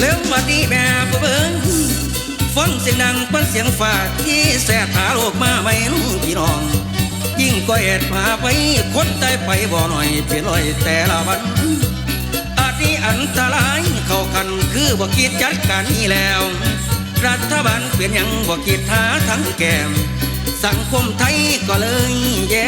วัดดีแม่ผู้เบิ้งฟังเสียงดังปั้นเสียงฝาดที่แสบหาโลกมาไม่รู้พี่น้อง ยิ่งก็แอดพาไปคนตายไปบ่หน่อยเปลี่ยนลอยแต่ละวันอาจนี้อันตรายเข้ากันคือบ่คิดจัดการนี้แล้ว รัฐบาลเปลี่ยนยังบ่คิดหาทั้งแก้มสังคมไทยก็เลยแย่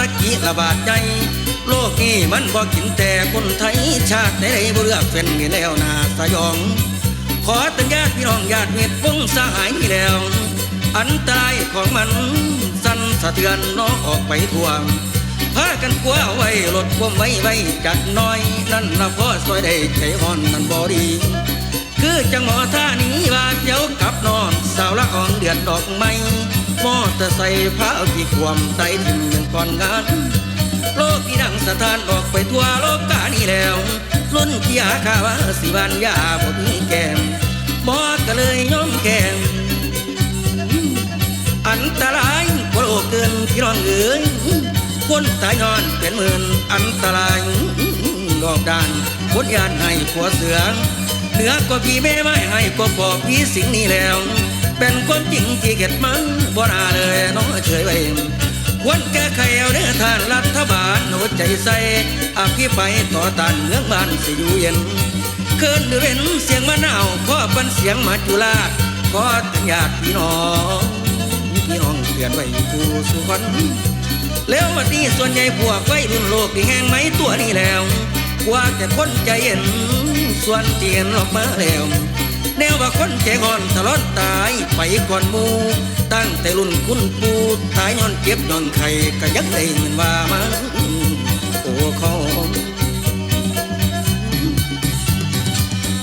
ข้าว่าสกกิระบาดใจ โลกนี้มันบ่กินแต่คนไทยชาติใดๆบ่เลือกเป็นมีแล้วนาสยอง ขอตือนญาติพี่น้องญาติเม็ดวงสหายนี่แล้ว อันตรายของมันสั่นสะเทือนน้องออกไปทั่วพากันกลัวไว้ลดความไว้ไว้จัดน้อย นั่นละพ่อซอยได้ใจอ่อนนั่นบ่ดี คือจังหมอท่านี้ว่าเดี๋ยวกลับนอนสาวละอ่อนเดือดดอกไม้ มอเตอร์ไซค์พาเอาที่ความใต้ทิ่มเงินก่อนงานโลกที่ดังสถานออกไปทั่วโลกกานี้แล้วล้นที่หาข่าวาสิบานยาบ่มีแก้มมอก็เลยย้อมแก้มอันตรายกว่าโลกเกินพี่น้องเอ๋ยคนตายนอนเป็นหมื่นอันตรายรอบด้านคนยานให้ผัวเสือเหนือกว่าพี่แม่ไม่ให้ก็พอพี่สิ่งนี้แล้ว เป็นความจริงที่เก็ดมันบ่น่าเลยน้องเฉยไว้ควรแก้ไขเอาเนื้อทานรัฐบาลหัวใจใส่อภิไปต่อต้านเมืองบ้านสิอยู่เย็นเคินหรือเป็นเสียงมะนาวขอเป็นเสียงมาจุฬาขอถึงญาติพี่น้องพี่น้องเตือนไว้ผู้สุขนแล้ววันนี้ส่วนใหญ่พวกไว้รุ่นโลกที่แห้งไหมตัวนี้แล้ว กว่าแต่คนใจเย็นส่วนเตียนออกมาแล้ว แนวว่าคนใจอ่อนตลอดตายไปก่อนมูตั้งแต่รุ่นคุณปูตายย้อนเจ็บย้อนไข่ก็ยังได้เงินว่ามาโอ้ของ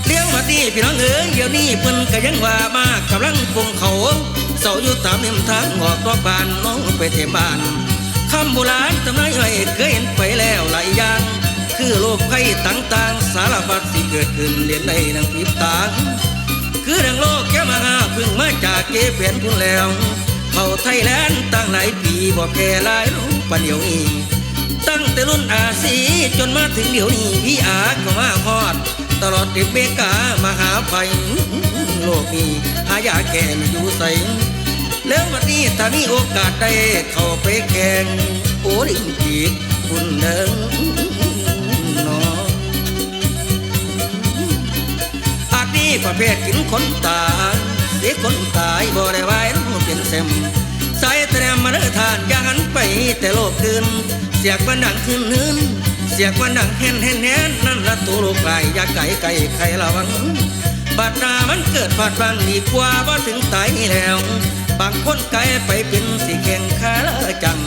เลี้ยงมาดีพี่น้องเอ๋ยเดี๋ยวนี้เพิ่นก็ยังว่ามากำลังปรุงเขาเสาอยู่ตามริมทางออกรอบบ้านน้องไปเทบ้านคำโบราณตำนานไว้เคยเห็นไปแล้วหลายอย่างคือโรคภัยต่างๆ สารพัดที่เกิดขึ้นเรียนในนังพริบตา คือเรื่องโลกแกมาหาพึ่งมาจากเกเปลี่ยนคุณแล้วเขาไทยแลนด์ตั้งหลายปีบ่แพ้หลายรู้ปานเดี๋ยวนี้ตั้งแต่รุ่นอาสีจนมาถึงเดี๋ยวนี้พี่อาก็มาฮอด ตลอดเด็กเบกามาหาภัยโลกนี้หายาแก่ไม่อยู่ใสแล้ววันนี้ถ้ามีโอกาสได้เข้าไปแข่งโอลิมปิกคุณเดิง ประเภทกินคนตายเสียคนตายบ่ได้ไว้รู้เป็นเซมสายแตรมมาเด้อทานย่าหันไปแต่โลกคืนเสียกมันดังขึ้นหืนเสียกมันดังแห่นแห่นแห่นนั่นละตัวโลกไกลอย่าไก่ไก่ใครระวังบาดนามันเกิดผาดบางดีกว่าว่าถึงตายแล้ว บางคนไกลไปเป็นสิแข่งขาละจัง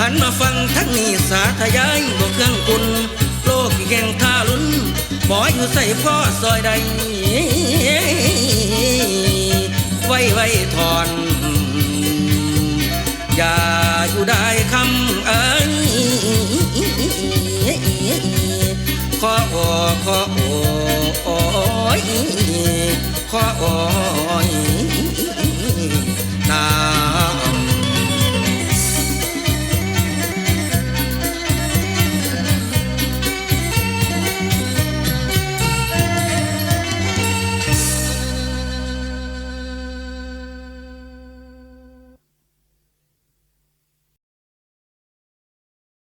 หันมาฟังทั้งนี้สาธยายบวเครื่องกุนโลกกีแข่งท่าลุ หมออยู่ใส่พ่อซอยใด ไว้ไว้ถอน อย่าอยู่ได้คำเอ้ยขอโอขอโอโอยขอโอย